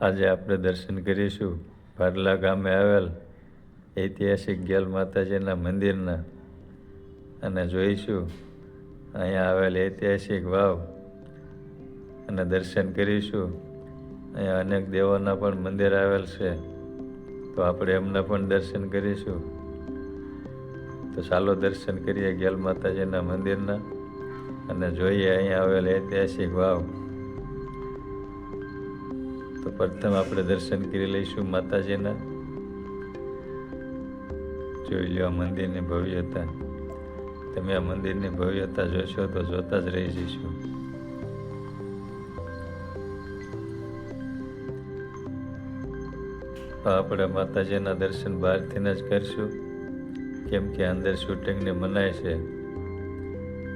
આજે આપણે દર્શન કરીશું. ભાડલા ગામે આવેલ ઐતિહાસિક ગેલ માતાજીના મંદિરના. અને જોઈશું, અહીંયા આવેલ ઐતિહાસિક વાવ. અને દર્શન કરીશું. અહીંયા અનેક દેવોના પણ મંદિર આવેલ છે. તો આપણે એમના પણ દર્શન કરીશું. તો ચાલો દર્શન કરીએ ગેલ માતાજીના મંદિરના. અને જોઈએ અહીંયા આવેલ ઐતિહાસિક વાવ. તો પ્રથમ આપણે દર્શન કરી લઈશું માતાજીના. જોઈ લો આ મંદિરની ભવ્યતા. તમે આ મંદિરની ભવ્યતા જોશો તો જોતા જ રહી જઈશું. આપણે માતાજીના દર્શન બહારથી જ કરશું. કેમ કે અંદર શૂટિંગને મનાય છે.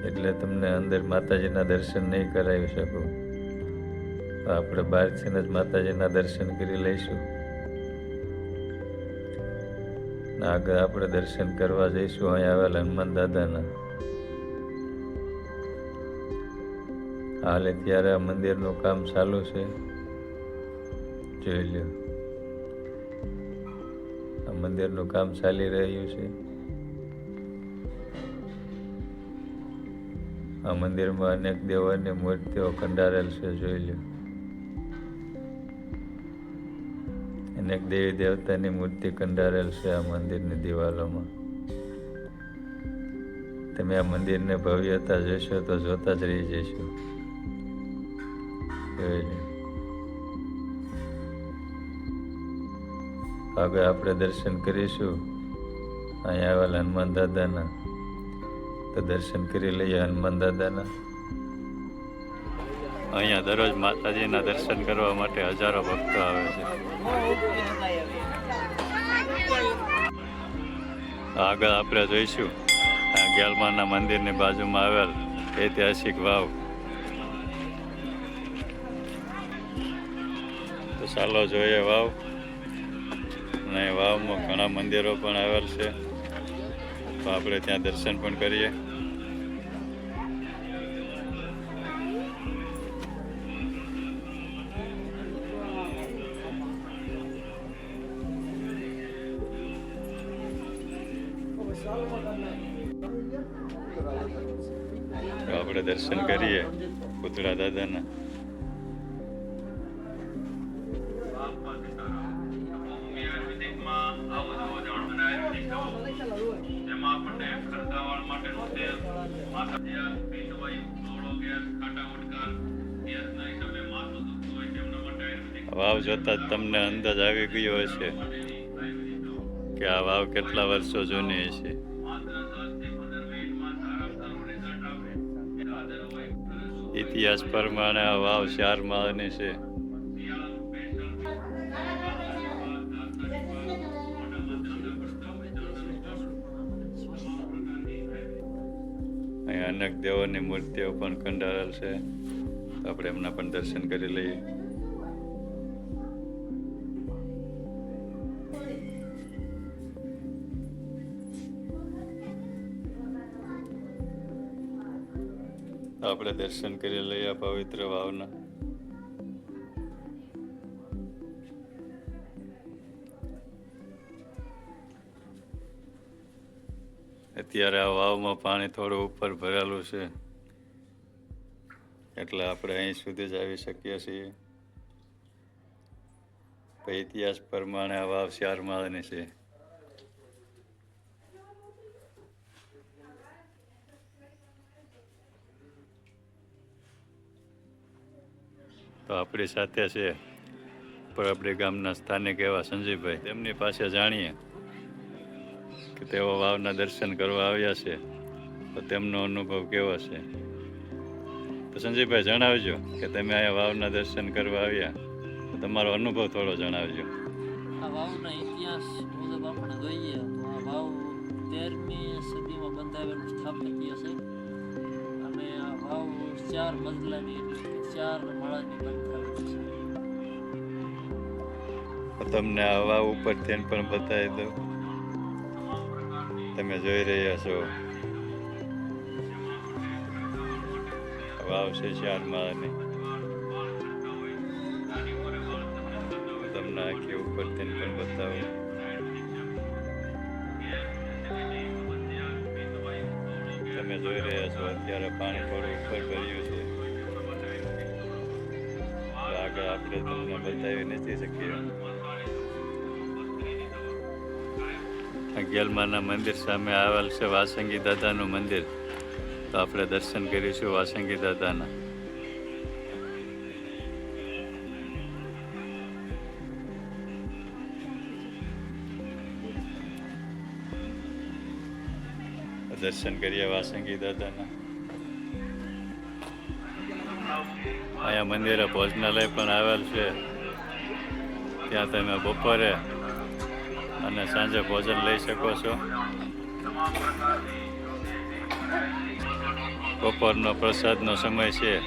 એટલે તમને અંદર માતાજીના દર્શન નહીં કરાવી શકું. તો આપણે બહારથીને જ માતાજીના દર્શન કરી લઈશું. આગળ આપણે દર્શન કરવા જઈશું અહીં આવેલ હનુમાન દાદાના. હાલે ત્યારે આ મંદિરનું કામ ચાલુ છે. જોઈ લ્યો. આ મંદિરનું કામ ચાલી રહ્યું છે. આ મંદિરમાં અનેક દેવોની મૂર્તિઓ કંડારેલ છે, જોઈ લ્યો અનેક દેવી દેવતાની મૂર્તિ કંડારેલ છે આ મંદિરની દિવાલોમાં. તમે આ મંદિરને ભવ્યતા જોશો તો જોતા જ રહી જશો. આગળ આપણે દર્શન કરીશું. અહીંયા આવેલા હનુમાન દાદાના. તો દર્શન કરી લઈએ હનુમાન દાદાના. અહીંયા દરરોજ માતાજીના દર્શન કરવા માટે હજારો ભક્તો આવે છે. આગળ આપણે જોઈશું, આ ગેલમાના મંદિરની બાજુમાં આવેલ ઐતિહાસિક વાવ. તો ચાલો જોઈએ વાવ. અને વાવમાં ઘણા મંદિરો પણ આવેલ છે. તો આપણે ત્યાં દર્શન પણ કરીએ. આપણે દર્શન કરીએ પુતળા દાદાના. વાવ જોતા તમને અંદાજ આવી ગયો હશે. કે આ વાવ કેટલા વર્ષો જૂની છે. ઇતિહાસ પ્રમાણે આ વાવ ચાર માળની છે. શિયાળાનું અહીં અનેક દેવોની મૂર્તિઓ પણ કંડારેલ છે. આપણે એમના પણ દર્શન કરી લઈએ. આપણે દર્શન કરી લઈએ પવિત્ર વાવના. અત્યારે આ વાવમાં પાણી થોડું ઉપર ભરેલું છે. એટલે આપણે અહીં સુધી જ આવી શકીએ છીએ. ઇતિહાસ પ્રમાણે આ વાવ ચાર માળની છે. તો આપણી સાથે છે પરબડી ગામના સ્થાનિક એવા સંજયભાઈ તેમની પાસે જાણીએ કે તેઓ વાવના દર્શન કરવા આવ્યા છે. તો તેમનો અનુભવ કેવો છે? તો સંજયભાઈ જણાવજો કે તમે અહીંયા વાવના દર્શન કરવા આવ્યા. તમારો અનુભવ થોડો જણાવજો. વાવના ઇતિહાસ મુજબ આપણે જોઈએ. તો આ વાવ તેરમી સદીમાં બંધાવેલું સ્થાપત્ય છે. વાવ ચાર મજલાની એટલે ચાર માળાની બંધાવેલી છે. તમને આ વાવ થઈને પણ બતાવી દઉં. તમે જોઈ રહ્યા છો. વાવ છે ચાર માળાની. તમને આખી ઉપર થઈને પણ બતાવું. તમે જોઈ રહ્યા છો, અત્યારે પાણી થોડું ઉપર ભર્યું છે. આગળ આપણે તમને બતાવી નથી શકીએ. ગેલમાના મંદિર સામે આવેલ છે વાસંગી દાદાનું મંદિર. તો આપણે દર્શન કરીશું વાસંગી દાદાના. દર્શન કરીએ વાસંગી દાદાના. અહીંયા મંદિરે ભોજનાલય પણ આવેલ છે. ત્યાં તમે બપોરે અને સાંજે ભોજન લઈ શકો છો. બપોરનો પ્રસાદનો સમય છે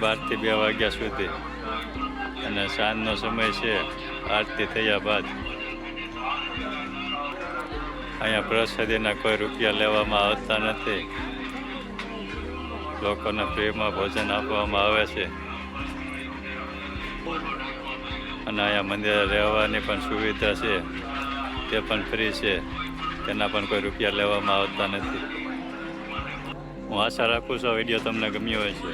બારથી બે વાગ્યા સુધી. અને સાંજનો સમય છે આરતી થયા બાદ. અહીંયા પ્રસાદીના કોઈ રૂપિયા લેવામાં આવતા નથી. લોકોને ફ્રીમાં ભોજન આપવામાં આવે છે. અને અહીંયા મંદિરે રહેવાની પણ સુવિધા છે. તે પણ ફ્રી છે. તેના પણ કોઈ રૂપિયા લેવામાં આવતા નથી. હું આશા રાખું છું વીડિયો તમને ગમ્યો હોય છે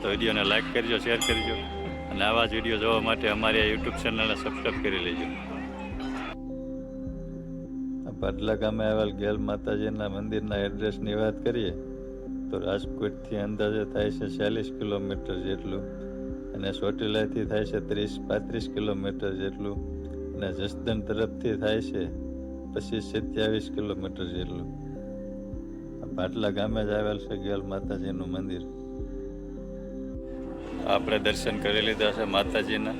તો વિડીયોને લાઇક કરજો, શેર કરજો. અને આવા જ વીડિયો જોવા માટે અમારી આ યુટ્યુબ ચેનલને સબસ્ક્રાઈબ કરી લેજો. પાટલા ગામે આવેલ ગેલ માતાજીના મંદિરના એડ્રેસની વાત કરીએ, તો રાજકોટથી અંદાજે થાય છે ચાલીસ કિલોમીટર જેટલું અને ચોટીલાથી થાય છે ત્રીસ, પાંત્રીસ કિલોમીટર જેટલું અને જસદણ તરફથી થાય છે પચીસ, સત્યાવીસ કિલોમીટર જેટલું. પાટલા ગામે જ આવેલ છે ગેલ માતાજીનું મંદિર. આપણે દર્શન કરી લીધા છે માતાજીના.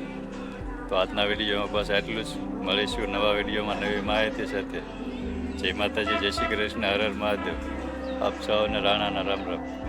તો આજના વિડીયોમાં બસ આટલું જ. મળીશું નવા વિડીયોમાં નવી માહિતી સાથે. જય માતાજી જય શ્રી કૃષ્ણ હર હર મહાદેવ. આપ સૌને રાણાના રામ રામ.